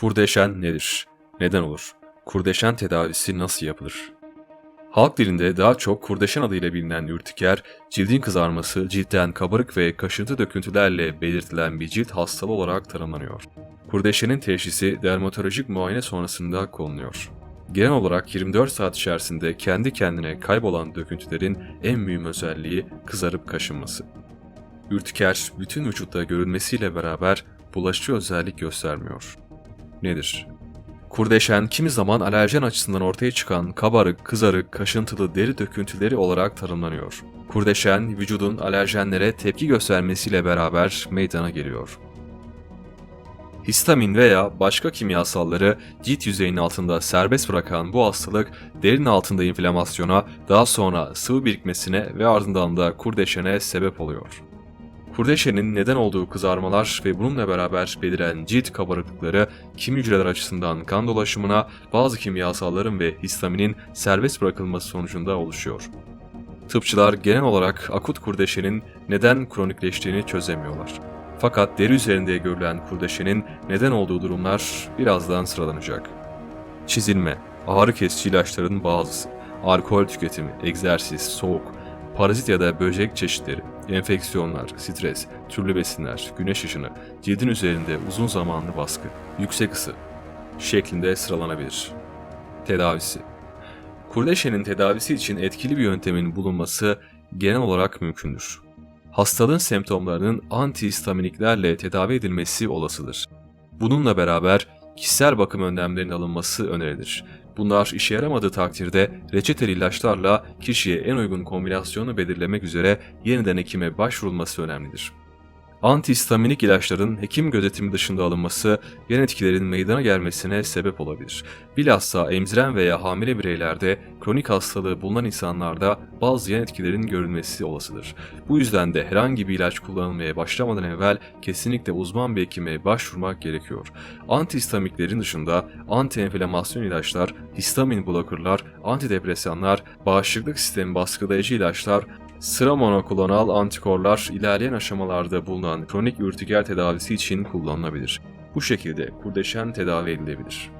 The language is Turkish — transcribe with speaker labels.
Speaker 1: Kurdeşen nedir? Neden olur? Kurdeşen tedavisi nasıl yapılır? Halk dilinde daha çok kurdeşen adıyla bilinen ürtiker, cildin kızarması, ciltten kabarık ve kaşıntı döküntülerle belirtilen bir cilt hastalığı olarak tanımlanıyor. Kurdeşenin teşhisi dermatolojik muayene sonrasında konuluyor. Genel olarak 24 saat içerisinde kendi kendine kaybolan döküntülerin en mühim özelliği kızarıp kaşınması. Ürtiker bütün vücutta görülmesiyle beraber bulaşıcı özellik göstermiyor. Nedir? Kurdeşen kimi zaman alerjen açısından ortaya çıkan kabarık, kızarık, kaşıntılı deri döküntüleri olarak tanımlanıyor. Kurdeşen vücudun alerjenlere tepki göstermesiyle beraber meydana geliyor. Histamin veya başka kimyasalları cilt yüzeyinin altında serbest bırakan bu hastalık derin altında inflamasyona, daha sonra sıvı birikmesine ve ardından da kurdeşene sebep oluyor. Kurdeşenin neden olduğu kızarmalar ve bununla beraber beliren cilt kabarıklıkları kim hücreler açısından kan dolaşımına bazı kimyasalların ve histaminin serbest bırakılması sonucunda oluşuyor. Tıpçılar genel olarak akut kurdeşenin neden kronikleştiğini çözemiyorlar. Fakat deri üzerinde görülen kurdeşenin neden olduğu durumlar birazdan sıralanacak. Çizilme, ağrı kesici ilaçların bazısı, alkol tüketimi, egzersiz, soğuk, parazit ya da böcek çeşitleri, enfeksiyonlar, stres, türlü besinler, güneş ışını, cildin üzerinde uzun zamanlı baskı, yüksek ısı şeklinde sıralanabilir. Tedavisi Kurdeşenin tedavisi için etkili bir yöntemin bulunması genel olarak mümkündür. Hastalığın semptomlarının antihistaminiklerle tedavi edilmesi olasıdır. Bununla beraber kişisel bakım önlemlerinin alınması önerilir. Bunlar işe yaramadığı takdirde reçeteli ilaçlarla kişiye en uygun kombinasyonu belirlemek üzere yeniden hekime başvurulması önemlidir. Antihistaminik ilaçların hekim gözetimi dışında alınması yan etkilerin meydana gelmesine sebep olabilir. Bilhassa emziren veya hamile bireylerde kronik hastalığı bulunan insanlarda bazı yan etkilerin görülmesi olasıdır. Bu yüzden de herhangi bir ilaç kullanılmaya başlamadan evvel kesinlikle uzman bir hekime başvurmak gerekiyor. Antihistamiklerin dışında antienflamasyon ilaçlar, histamin blokörler, antidepresanlar, bağışıklık sistemi baskılayıcı ilaçlar, Sıra monoklonal antikorlar ilerleyen aşamalarda bulunan kronik ürtiker tedavisi için kullanılabilir. Bu şekilde kurdeşen tedavi edilebilir.